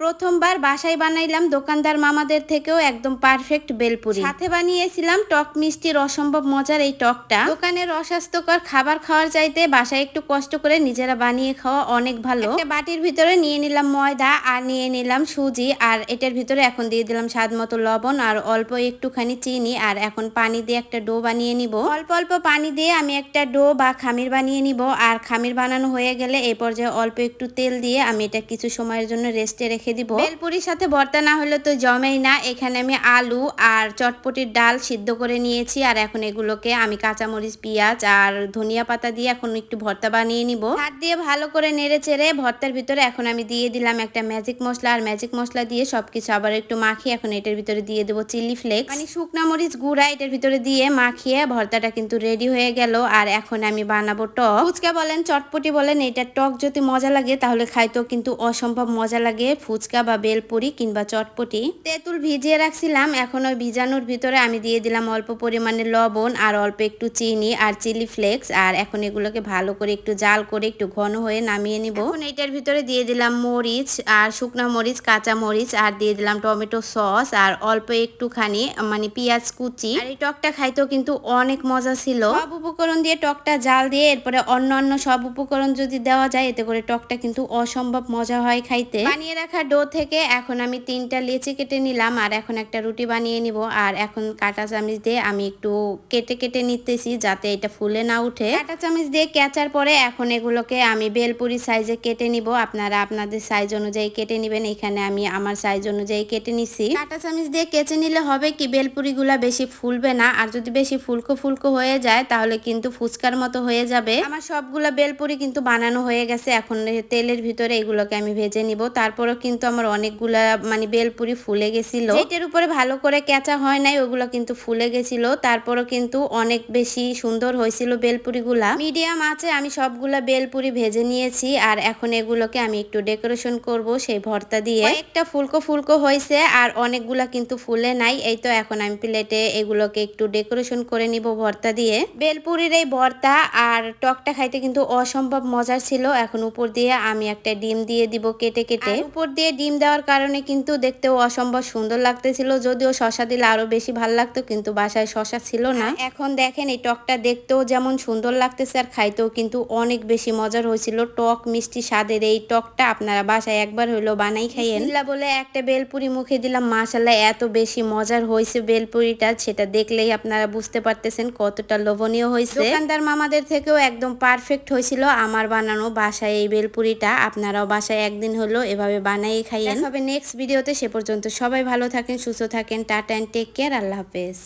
প্রথমবার বাসায় বানাইলাম দোকানদার মামাদের থেকেও একদম পারফেক্ট বেলপুরি। সাথে বানিয়েছিলাম টক মিষ্টির অসম্ভব মজার এই টকটা। দোকানের অস্বাস্থ্যকর খাবার খাওয়ার চাইতে বাসায় একটু কষ্ট করে নিজেরা বানিয়ে খাওয়া অনেক ভালো। বাটির ভিতরে নিয়ে নিলাম ময়দা আর নিয়ে নিলাম সুজি আর এটার ভিতরে এখন দিয়ে দিলাম স্বাদ মতো লবণ আর অল্প একটুখানি চিনি আর এখন পানি দিয়ে একটা ডো বানিয়ে নিব। অল্প অল্প পানি দিয়ে আমি একটা ডো বা খামির বানিয়ে নিব আর খামির বানানো হয়ে গেলে এই পর্যায়ে অল্প একটু তেল দিয়ে আমি এটা কিছু সময়ের জন্য রেস্টে রেখে দিব। বেলপুরির সাথে ভর্তা না হলে তো জমেই না। এখানে আমি আলু আর চটপটির ডাল সিদ্ধ করে নিয়েছি আর এখন এগুলোকে আমি কাঁচামরিচ, পেঁয়াজ আর ধনিয়া পাতা দিয়ে এখন একটু ভর্তা বানিয়ে নিব। হাত দিয়ে ভালো করে নেড়ে চেড়ে ভর্তার ভিতরে এখন আমি দিয়ে দিলাম একটা ম্যাজিক মশলা আর ম্যাজিক মশলা দিয়ে সবকিছু আবার একটু মাখিয়ে এখন এটার ভিতরে দিয়ে দেবো চিলি ফ্লেক্স মানে শুকনা মরিচ গুঁড়া এটার ভিতরে দিয়ে মাখিয়ে ভর্তাটা কিন্তু রেডি হয়ে গেল আর এখন আমি বানাবো টক। ফুচকা বলেন, চটপটি বলেন, এটা টক যদি মজা লাগে তাহলে খাইতেও কিন্তু অসম্ভব মজা লাগে। ফুচকা বা বেলপুরি কিংবা চটপটি। তেঁতুল ভিজিয়ে রাখছিলাম, এখন ওই ভিজানোর ভিতরে আমি দিয়ে দিলাম অল্প পরিমাণে লবণ আর অল্প একটু চিনি আর চিলি ফ্লেক্স। আর এখন এগুলোকে ভালো করে একটু জাল করে একটু ঘন হয়ে নামিয়ে নিব। এখন এটার ভিতরে দিয়ে দিলাম মরিচ আর শুকনো মরিচ, কাঁচা মরিচ আর দিয়ে দিলাম টমেটো সস আর অল্প একটুখানি মানে পেঁয়াজ কুচি। আর এই টকটা খাইতেও কিন্তু অনেক মজা ছিল। সব উপকরণ দিয়ে টকটা জাল দিয়ে এরপরে অন্য অন্য সব উপকরণ যদি দেওয়া যায়, এতে করে টকটা কিন্তু অসম্ভব মজা হয় খাইতে। বানিয়ে রাখা ডো থেকে এখন আমি তিনটা লেচি কেটে নিলাম, আর এখন একটা রুটি বানিয়ে নিব। আর এখন কাঁটা চামিচ দিয়ে আমি একটু কেটে কেটে নিতেছি যাতে এটা ফুলে না উঠে। কাঁটা চামিচ দিয়ে কেচার পরে এখন এগুলোকে আমি বেলপুরি সাইজে কেটে নিব। আপনারা আপনাদের সাইজ অনুযায়ী কেটে নিবেন। এখানে আমি আমার সাইজ অনুযায়ী কেটে নিছি। কাঁটা চামিচ দিয়ে কেচে নিলে হবে কি, বেলপুরিগুলা বেশি ফুলবে না। আর যদি বেশি ফুলকো ফুলকো হয়ে যায়, তাহলে কিন্তু ফুচকার মতো হয়ে যাবে। আমার সবগুলা বেলপুরি কিন্তু বানানো হয়ে গেছে। এখন তেলের ভিতরে এগুলোকে আমি ভেজে নিব। তারপরেও কিন্তু আমার অনেকগুলা মানে বেলপুরি ফুলে গেছিল। এটার উপরে ভালো করে কেঁচা হয় নাই, ওগুলো কিন্তু ফুলে গেছিল। তারপরও কিন্তু অনেক বেশি সুন্দর হয়েছিল বেলপুরিগুলা। মিডিয়াম আছে, আমি সবগুলা বেলপুরি ভেজে নিয়েছি। আর এখন এগুলোকে আমি একটু ডেকোরেশন করব সেই ভর্তা দিয়ে। একটা ফুলকো ফুলকো হয়েছে, আর অনেকগুলা কিন্তু ফুলে নাই। এই তো এখন আমি প্লেটে এগুলোকে একটু ডেকোরেশন করে নিব ভর্তা দিয়ে। বেলপুরির এই ভর্তা আর টকটা খাইতে কিন্তু অসম্ভব মজার ছিল। এখন উপর দিয়ে আমি একটা ডিম দিয়ে দিব কেটে কেটে। উপর দিয়ে ডিম দেওয়ার কারণে কিন্তু দেখতেও অসম্ভব সুন্দর লাগতেছিল। যদিও শশা দিলে আরও বেশি ভালো লাগতো কিন্তু বাসায় শশা ছিল না। এখন দেখেন এই টকটা দেখতেও যেমন সুন্দর লাগতেছে আর খাইতেও কিন্তু অনেক বেশি মজার হয়েছিল। টক মিষ্টি স্বাদের এই টকটা আপনারা বাসায় একবার হইল বানাই খাইয়েন। বলে একটা বেলপুরি মুখে দিলাম মাশাল্লাহ এত বেশি মজার হয়েছে বেলপুরিটা সেটা দেখলেই আপনারা বুঝতে পারতেছেন কতটা লোভনীয় হয়েছে। দোকানদার মামাদের থেকেও একদম পারফেক্ট হয়েছিল আমার বানানো বাসায় এই বেলপুরিটা। আপনারাও বাসায় একদিন হলো এভাবে বানাই খাইয়েন। হবে নেক্সট ভিডিওতে সে পর্যন্ত সবাই ভালো থাকেন, সুস্থ থাকেন, টাটা অ্যান্ড টেক কেয়ার আল্লাহ হাফেজ।